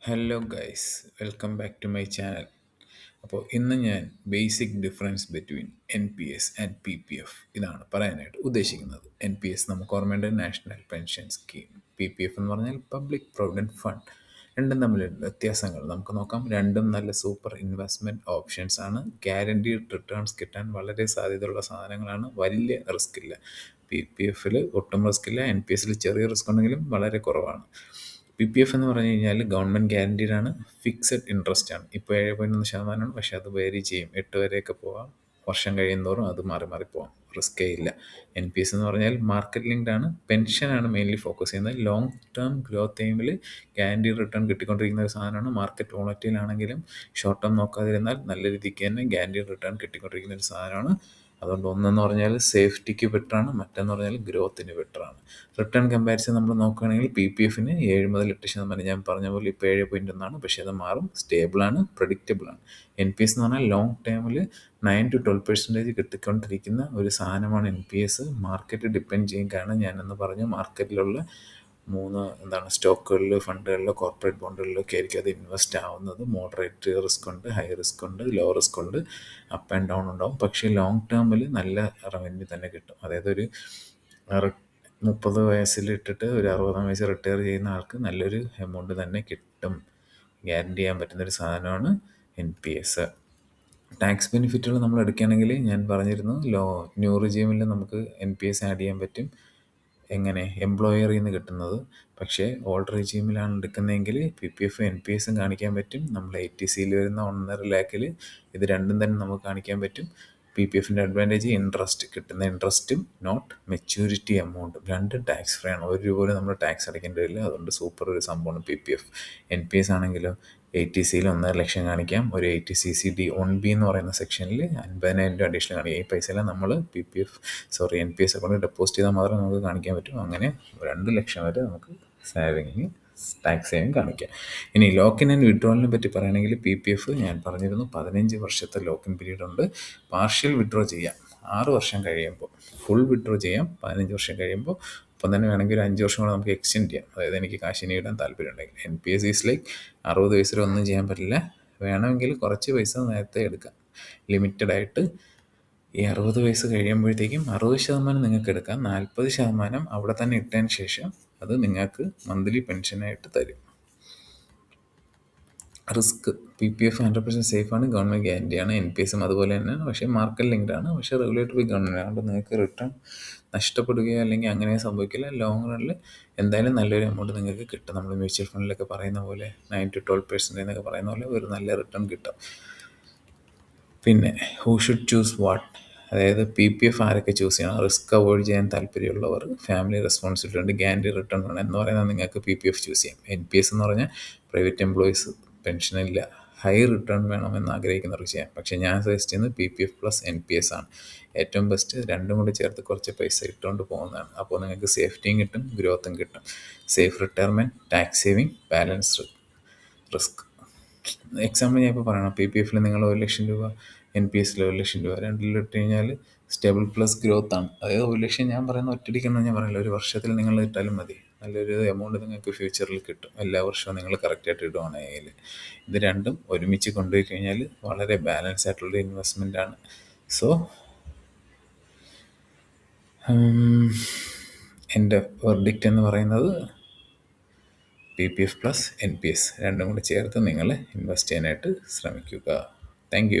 Hello guys welcome back to my channel അപ്പോൾ ഇന്ന് ഞാൻ basic difference between N P S and P P F ഇതാണ് പറയാനായിട്ട് ഉദ്ദേശിക്കുന്നത്. എൻ പി എസ് നമുക്ക് ഓർമ്മയുണ്ട് national pension scheme P P F എന്ന് പറഞ്ഞാൽ പബ്ലിക് പ്രൊവിഡന്റ് ഫണ്ട് രണ്ടും തമ്മിലുള്ള വ്യത്യാസങ്ങൾ. നമുക്ക് നോക്കാം. രണ്ടും നല്ല സൂപ്പർ ഇൻവെസ്റ്റ്മെന്റ് ഓപ്ഷൻസ് ആണ്. ഗ്യാരണ്ടീഡ് റിട്ടേൺസ് കിട്ടാൻ വളരെ സാധ്യതയുള്ള സാധനങ്ങളാണ്. വലിയ റിസ്ക് ഇല്ല. പി പി എഫിൽ ഒട്ടും റിസ്ക് ഇല്ല. എൻ പി എസിൽ ചെറിയ റിസ്ക് ഉണ്ടെങ്കിലും വളരെ കുറവാണ്. പി പി എഫ് എന്ന് പറഞ്ഞു കഴിഞ്ഞാൽ ഗവൺമെന്റ് ഗ്യാരണ്ടീഡ് ആണ് ഫിക്സഡ് ഇൻട്രസ്റ്റ് ആണ്. ഇപ്പോൾ ഏഴ് പോയിന്റ് ഒന്ന് ശതമാനമാണ് പക്ഷേ അത് വേരി ചെയ്യും. എട്ട് വരെയൊക്കെ പോവാം. വർഷം കഴിയുന്നതോറും അത് മാറി മാറി പോവാം. റിസ്ക്കേ ഇല്ല. എൻ പി എസ് എന്ന് പറഞ്ഞാൽ മാർക്കറ്റ് ലിങ്ക്ഡ് ആണ്. പെൻഷനാണ് മെയിൻലി ഫോക്കസ് ചെയ്യുന്നത്. ലോങ് ടേം ഗ്രോത്ത് ടൈമിൽ ഗ്യാരണ്ടി റിട്ടേൺ കിട്ടിക്കൊണ്ടിരിക്കുന്ന ഒരു സാധനമാണ്. മാർക്കറ്റ് വോളറ്റിയിലാണെങ്കിലും ഷോർട്ട് ടേം നോക്കാതിരുന്നാൽ നല്ല രീതിക്ക് തന്നെ ഗ്യാരണ്ടി റിട്ടേൺ കിട്ടിക്കൊണ്ടിരിക്കുന്ന ഒരു സാധനമാണ്. അതുകൊണ്ട് ഒന്നെന്ന് പറഞ്ഞാൽ സേഫ്റ്റിക്ക് ബെറ്ററാണ് മറ്റെന്ന് പറഞ്ഞാൽ ഗ്രോത്തിന് ബെറ്ററാണ് റിട്ടേൺ കമ്പാരിസൺ നമ്മൾ നോക്കുകയാണെങ്കിൽ പി പി എഫിന് ഏഴ് മുതൽ എട്ട് ശതമാനം ഞാൻ പറഞ്ഞ പോലെ ഇപ്പോൾ ഏഴ് പോയിന്റ് ഒന്നാണ്. പക്ഷേ അത് മാറും. സ്റ്റേബിളാണ് പ്രഡിക്റ്റബിളാണ് എൻ പി എസ് എന്ന് പറഞ്ഞാൽ ലോങ് ടേമിൽ നയൻ ടു ട്വൽവ് പെർസെന്റേജ് കിട്ടിക്കൊണ്ടിരിക്കുന്ന ഒരു സാധനമാണ് N P S market depend ചെയ്യും. കാരണം ഞാനെന്ന് പറഞ്ഞു മാർക്കറ്റിലുള്ള മൂന്ന് എന്താണ് സ്റ്റോക്കുകളിൽ ഫണ്ടുകളിൽ കോർപ്പറേറ്റ് ബോണ്ടുകളിലൊക്കെ ആയിരിക്കും അത് ഇൻവെസ്റ്റ് ആവുന്നത്. മോഡറേറ്റ് റിസ്ക് ഉണ്ട് ഹൈ റിസ്ക് ഉണ്ട് ലോ റിസ്ക് ഉണ്ട് അപ്പ് ആൻഡ് ഡൗൺ ഉണ്ടാവും. പക്ഷേ ലോങ് ടേമിൽ നല്ല റവന്യൂ തന്നെ കിട്ടും. അതായത് ഒരു മുപ്പത് വയസ്സിൽ ഇട്ടിട്ട് ഒരു അറുപതാം വയസ്സ് റിട്ടയർ ചെയ്യുന്ന ആൾക്ക് നല്ലൊരു എമൗണ്ട് തന്നെ കിട്ടും. ഗ്യാരണ്ടി ചെയ്യാൻ പറ്റുന്നൊരു സാധനമാണ് എൻ പി എസ് ടാക്സ് ബെനിഫിറ്റുകൾ നമ്മൾ എടുക്കുകയാണെങ്കിൽ ഞാൻ പറഞ്ഞിരുന്നു ലോ ന്യൂ റിജീമിൽ നമുക്ക് എൻ പി എസ് ആഡ് ചെയ്യാൻ പറ്റും. എങ്ങനെ എംപ്ലോയറിൽ നിന്ന് കിട്ടുന്നത്. പക്ഷേ ഓൾഡ് റെജീമിലാണ് എടുക്കുന്നതെങ്കിൽ P P F N P എസും കാണിക്കാൻ പറ്റും. നമ്മൾ എ ടി സിയിൽ വരുന്ന ഒന്നര ലാക്കിൽ ഇത് രണ്ടും തന്നെ നമുക്ക് കാണിക്കാൻ പറ്റും. പി പി എഫിന്റെ അഡ്വാന്റേജ് ഇൻട്രസ്റ്റ് കിട്ടുന്ന ഇൻട്രസ്റ്റും നോട്ട് മെച്യൂരിറ്റി എമൗണ്ടും രണ്ടും ടാക്സ് ഫ്രീ ആണ്. ഒരു രൂപ നമ്മൾ ടാക്സ് അടയ്ക്കേണ്ടി വരില്ല. അതുകൊണ്ട് സൂപ്പർ ഒരു സംഭവമാണ് P P F N P S ആണെങ്കിലും എ ടി സിയിൽ ഒന്നര ലക്ഷം കാണിക്കാം. ഒരു A T C C D one B എന്ന് പറയുന്ന സെക്ഷനിൽ അൻപതിനായിരം രൂപ അഡീഷണൽ കാണിക്കാം ഈ പൈസയെല്ലാം നമ്മൾ P P F sorry N P S അക്കൗണ്ടിൽ ഡെപ്പോസിറ്റ് ചെയ്താൽ മാത്രമേ നമുക്ക് കാണിക്കാൻ പറ്റൂ. അങ്ങനെ രണ്ട് ലക്ഷം വരെ നമുക്ക് സേവിങ് ടാക്സ് സേവിങ് കാണിക്കുക ഇനി ലോക്കിൻ ആൻഡ് വിഡ്രോളിനെ പറ്റി പറയുകയാണെങ്കിൽ പി പി എഫ് ഞാൻ പറഞ്ഞിരുന്നു പതിനഞ്ച് വർഷത്തെ ലോക്കിൻ പീരീഡ് ഉണ്ട്. പാർഷ്യൽ വിഡ്രോ ചെയ്യാം. ആറ് വർഷം കഴിയുമ്പോൾ ഫുൾ വിഡ്രോ ചെയ്യാം. പതിനഞ്ച് വർഷം കഴിയുമ്പോൾ ഇപ്പം തന്നെ വേണമെങ്കിൽ ഒരു അഞ്ച് വർഷം കൂടെ നമുക്ക് എക്സ്റ്റെൻഡ് ചെയ്യാം. അതായത് എനിക്ക് കാശിനി ഇടാൻ താല്പര്യം ഉണ്ടെങ്കിൽ. N P S is like അറുപത് വയസ്സിൽ ഒന്നും ചെയ്യാൻ പറ്റില്ല. വേണമെങ്കിൽ കുറച്ച് പൈസ നേരത്തെ എടുക്കാം. ലിമിറ്റഡ് ആയിട്ട് ഈ അറുപത് വയസ്സ് കഴിയുമ്പോഴത്തേക്കും അറുപത് ശതമാനം നിങ്ങൾക്ക് എടുക്കാം. നാൽപ്പത് ശതമാനം അവിടെ തന്നെ ഇട്ടതിന് ശേഷം അത് നിങ്ങൾക്ക് മന്ത്ലി പെൻഷനായിട്ട് തരും. Risk P P F hundred percent സേഫാണ് ഗവൺമെന്റ് ഗ്യാരണ്ടിയാണ് എൻ പി എസും അതുപോലെ തന്നെയാണ്. പക്ഷേ മാർക്കറ്റ് ലിങ്ക്ഡ് ആണ് പക്ഷേ റെഗുലേറ്ററി ഗവൺമെന്റ് അതുകൊണ്ട് നിങ്ങൾക്ക് റിട്ടേൺ നഷ്ടപ്പെടുകയോ അല്ലെങ്കിൽ അങ്ങനെ സംഭവിക്കില്ല. ലോങ് റണ്ണിൽ എന്തായാലും നല്ലൊരു എമൗണ്ട് നിങ്ങൾക്ക് കിട്ടും. നമ്മൾ മ്യൂച്വൽ ഫണ്ടിലൊക്കെ പറയുന്ന പോലെ നയൻ ടു ട്വൽവ് പെർസെന്റ് എന്നൊക്കെ പറയുന്ന പോലെ ഒരു നല്ല റിട്ടേൺ കിട്ടും. പിന്നെ ഹൂ ഷുഡ് ചൂസ് വാട്ട് അതായത് പി പി എഫ് ആരൊക്കെ ചൂസ് ചെയ്യണം റിസ്ക് അവോയ്ഡ് ചെയ്യാൻ താല്പര്യമുള്ളവർ ഫാമിലി റെസ്പോൺസിബിലിറ്റി ഗ്യാരണ്ടി റിട്ടേൺ വേണം എന്ന് പറയുന്നത് നിങ്ങൾക്ക് പി പി എഫ് ചൂസ് ചെയ്യാം. എൻ പി എസ് എന്ന് പറഞ്ഞാൽ പ്രൈവറ്റ് എംപ്ലോയീസ് പെൻഷനില്ല ഹൈ റിട്ടേൺ വേണമെന്ന് ആഗ്രഹിക്കുന്നവർക്ക് ചെയ്യാം. പക്ഷേ ഞാൻ സജസ്റ്റ് ചെയ്യുന്നത് P P F plus N P S ആണ്. ഏറ്റവും ബെസ്റ്റ് രണ്ടും കൂടി ചേർത്ത് കുറച്ച് പൈസ ഇട്ടുകൊണ്ട് പോകുന്നതാണ്. അപ്പോൾ നിങ്ങൾക്ക് സേഫ്റ്റിയും കിട്ടും ഗ്രോത്തും കിട്ടും. Safe retirement tax saving balance risk example ഞാൻ ഇപ്പോൾ പറയണം. പി പി എഫിൽ നിങ്ങൾ ഒരു ലക്ഷം രൂപ എൻ പി എസിൽ ഒരു ലക്ഷം രൂപ രണ്ടിൽ ഇട്ട് കഴിഞ്ഞാൽ സ്റ്റേബിൾ പ്ലസ് ഗ്രോത്ത് ആണ്. അതായത് ഒരു ലക്ഷം ഞാൻ പറയുന്ന ഒറ്റടിക്കെന്ന് ഞാൻ പറയില്ല ഒരു വർഷത്തിൽ നിങ്ങൾ ഇട്ടാലും മതി. നല്ലൊരു എമൗണ്ട് നിങ്ങൾക്ക് ഫ്യൂച്ചറിൽ കിട്ടും. എല്ലാ വർഷവും നിങ്ങൾ കറക്റ്റായിട്ട് ഇടുവാണെങ്കിൽ ഇത് രണ്ടും ഒരുമിച്ച് കൊണ്ടുപോയി കഴിഞ്ഞാൽ വളരെ ബാലൻസ് ആയിട്ടുള്ളൊരു ഇൻവെസ്റ്റ്മെന്റ് ആണ്. സോ എന്റെ വെർഡിക്റ്റ് എന്ന് പറയുന്നത് P P F plus N P S രണ്ടും കൂടെ ചേർത്ത് നിങ്ങൾ ഇൻവെസ്റ്റ് ചെയ്യാനായിട്ട് ശ്രമിക്കുക. താങ്ക്